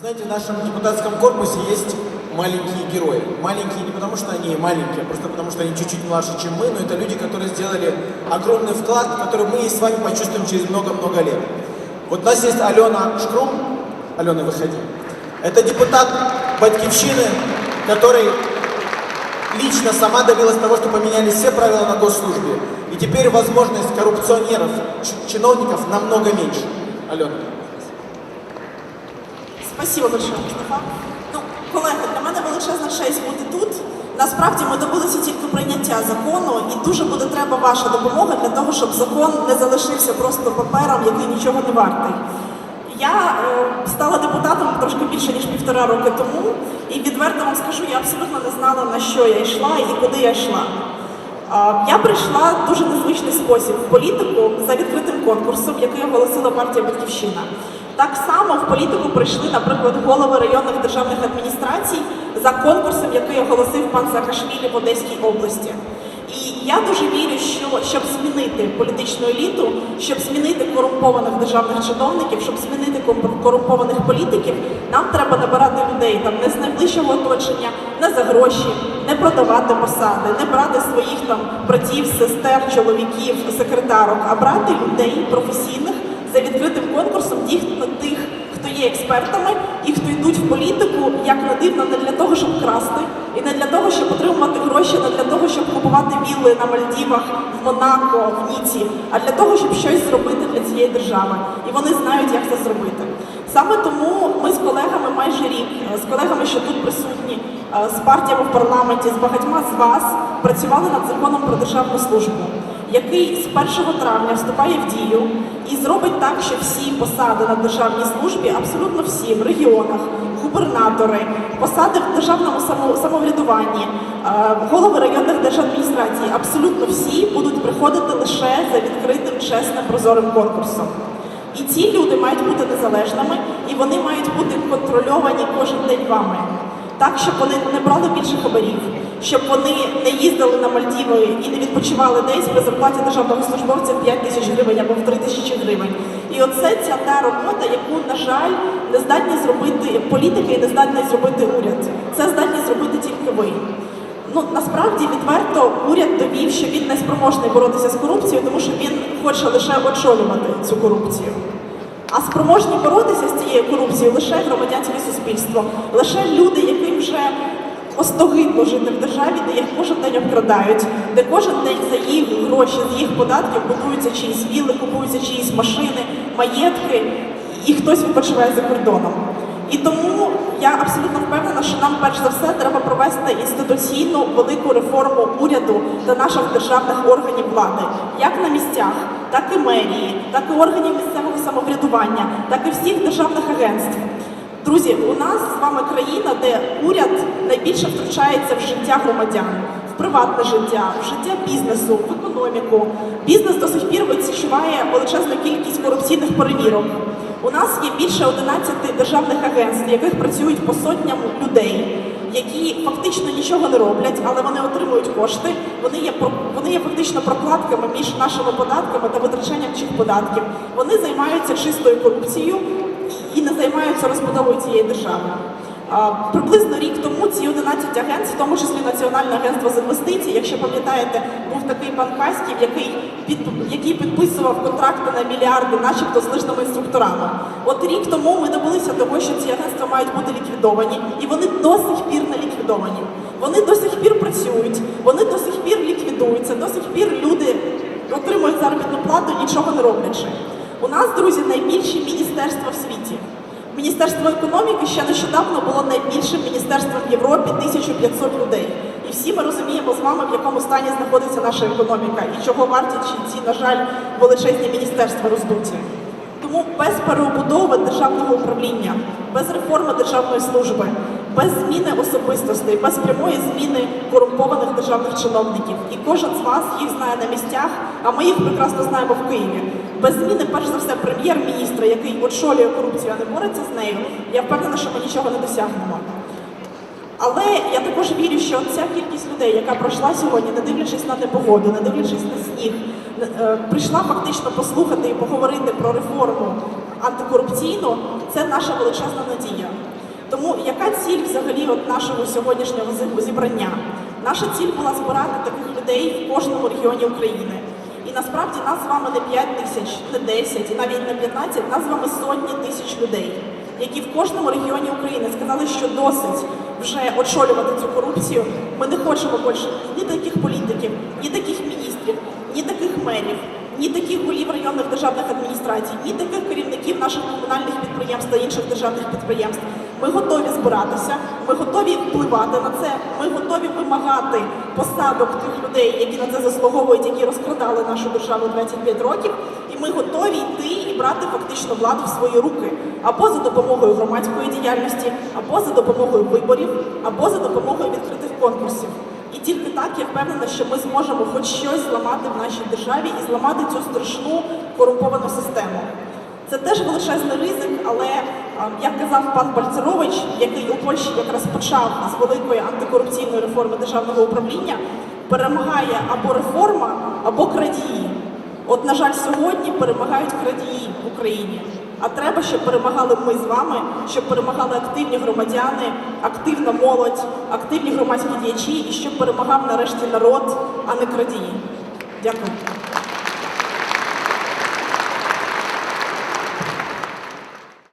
Знаете, в нашем депутатском корпусе есть маленькие герои. Маленькие не потому, что они маленькие, а просто потому, что они чуть-чуть младше, чем мы, но это люди, которые сделали огромный вклад, который мы с вами почувствуем через много-много лет. Вот у нас есть Алена Шкрум. Алена, выходи. Это депутат Батькивщины, который лично сама добилась того, что поменялись все правила на госслужбе. И теперь возможность коррупционеров, чиновников намного меньше. Алена. Спасибо большое, Мустафа. Ну, колеги, для мене величезна честь бути тут. Насправді ми добилися тільки прийняття закону, і дуже буде треба ваша допомога для того, щоб закон не залишився просто папером, який нічого не вартий. Я е, стала депутатом трошки більше ніж півтора роки тому, і відверто вам скажу, я абсолютно не знала на що я йшла і куди я йшла. А, Я прийшла в дуже незвичний спосіб в політику за відкритим конкурсом, який оголосила партія Батьківщина. Так само в політику прийшли, наприклад, голови районних державних адміністрацій за конкурсом, який оголосив пан Саакашвілі в Одеській області. І я дуже вірю, що щоб змінити політичну еліту, щоб змінити корумпованих державних чиновників, щоб змінити корумпованих політиків, нам треба набирати людей там не з найближчого оточення, не за гроші, не продавати посади, не брати своїх там братів, сестер, чоловіків, секретарок, а брати людей професійних за відкритим конкурсом дійсно тих, хто є експертами і хто йдуть в політику, як не дивно, не для того, щоб красти, і не для того, щоб отримувати гроші, не для того, щоб купувати вілли на Мальдівах, в Монако, в Ніці, а для того, щоб щось зробити для цієї держави. І вони знають, як це зробити. Саме тому ми з колегами майже рік, е, з колегами, що тут присутні, е, з партіями в парламенті, з багатьма з вас працювали над законом про державну службу який з 1 травня вступає в дію і зробить так, що всі посади на державній службі, абсолютно всі в регіонах, губернатори, посади в державному самоврядуванні, е, голови районних держадміністрацій, абсолютно всі будуть приходити лише за відкритим, чесним, прозорим конкурсом. І ці люди мають бути незалежними, і вони мають бути контрольовані кожен день вами. Так, щоб вони не брали більше хабарів, щоб вони не їздили на Мальдіви і не відпочивали десь при зарплаті державного службовця 5 тисяч гривень або в 3 тисячі гривень. І оце ця та робота, яку, на жаль, не здатні зробити політики і не здатний зробити уряд. Це здатні зробити тільки ви. Ну насправді відверто уряд довів, що він не спроможний боротися з корупцією, тому що він хоче лише очолювати цю корупцію. А спроможні боротися з цією корупцією лише громадянське суспільство, лише люди, яким вже остогидно жити в державі, де їх кожен день обкрадають, де кожен день за їх гроші, з їх податків будуються чиїсь віли, купуються чиїсь машини, маєтки, і хтось відпочиває за кордоном. І тому я абсолютно впевнена, що нам перш за все треба провести інституційну велику реформу уряду та наших державних органів влади, як на місцях, так і мерії, так і органів місцевого самоврядування, так і всіх державних агентств. Друзі, у нас з вами країна, де уряд найбільше втручається в життя громадян, в приватне життя, в життя бізнесу, в економіку. Бізнес до сих пір відчуває величезну кількість корупційних перевірок. У нас є більше 11 державних агентств, в яких працюють по сотням людей, які фактично нічого не роблять, але вони отримують кошти. Вони є вони є фактично прокладками між нашими податками та витрачанням цих податків. Вони займаються чистою корупцією і не займаються розбудовою цієї держави. Приблизно рік тому ці 11 агентств, в тому числі Національне агентство з інвестицій, якщо пам'ятаєте, був такий пан Каськів, який під який підписував контракти на мільярди, начебто з лижними інструкторами. От рік тому ми добилися того, що ці агентства мають бути ліквідовані, і вони до сих пір не ліквідовані. Вони до сих пір працюють, вони до сих пір ліквідуються, до сих пір люди отримують заробітну плату, нічого не роблячи. У нас, друзі, найбільші міністерства в світі. Міністерство економіки ще нещодавно було найбільшим міністерством в Європі 1500 людей. І всі ми розуміємо з вами, в якому стані знаходиться наша економіка і чого варті чи ці, на жаль, величезні міністерства роздуті. Тому без переобудови державного управління, без реформи державної служби, без зміни особистостей, без прямої зміни корумпованих державних чиновників. І кожен з вас їх знає на місцях, а ми їх прекрасно знаємо в Києві. Без зміни, перш за все, прем'єр-міністра, який очолює корупцію, а не бореться з нею, я впевнена, що ми нічого не досягнемо. Але я також вірю, що ця кількість людей, яка пройшла сьогодні, не дивлячись на непогоду, не дивлячись на сніг, е, прийшла фактично послухати і поговорити про реформу антикорупційну, це наша величезна надія. Тому яка ціль взагалі от нашого сьогоднішнього зібрання? Наша ціль була збирати таких людей в кожному регіоні України. І насправді нас з вами не 5 тисяч, не 10, і навіть не 15, нас з вами сотні тисяч людей, які в кожному регіоні України сказали, що досить вже очолювати цю корупцію. Ми не хочемо більше ні таких політиків, ні таких міністрів, ні таких мерів, ні таких голів районних державних адміністрацій, ні таких керівників наших комунальних підприємств та інших державних підприємств. Ми готові збиратися, ми готові впливати на це, ми готові вимагати посадок тих людей, які на це заслуговують, які розкрадали нашу державу 25 років. І ми готові йти і брати фактично владу в свої руки або за допомогою громадської діяльності, або за допомогою виборів, або за допомогою відкритих конкурсів. І тільки так я впевнена, що ми зможемо хоч щось зламати в нашій державі і зламати цю страшну корумповану систему. Це теж величезний ризик, але як казав пан Бальцерович, який у Польщі якраз почав з великої антикорупційної реформи державного управління, перемагає або реформа, або крадії. От, на жаль, сьогодні перемагають крадії в Україні. А треба, щоб перемагали ми з вами, щоб перемагали активні громадяни, активна молодь, активні громадські діячі і щоб перемагав нарешті народ, а не крадії. Дякую.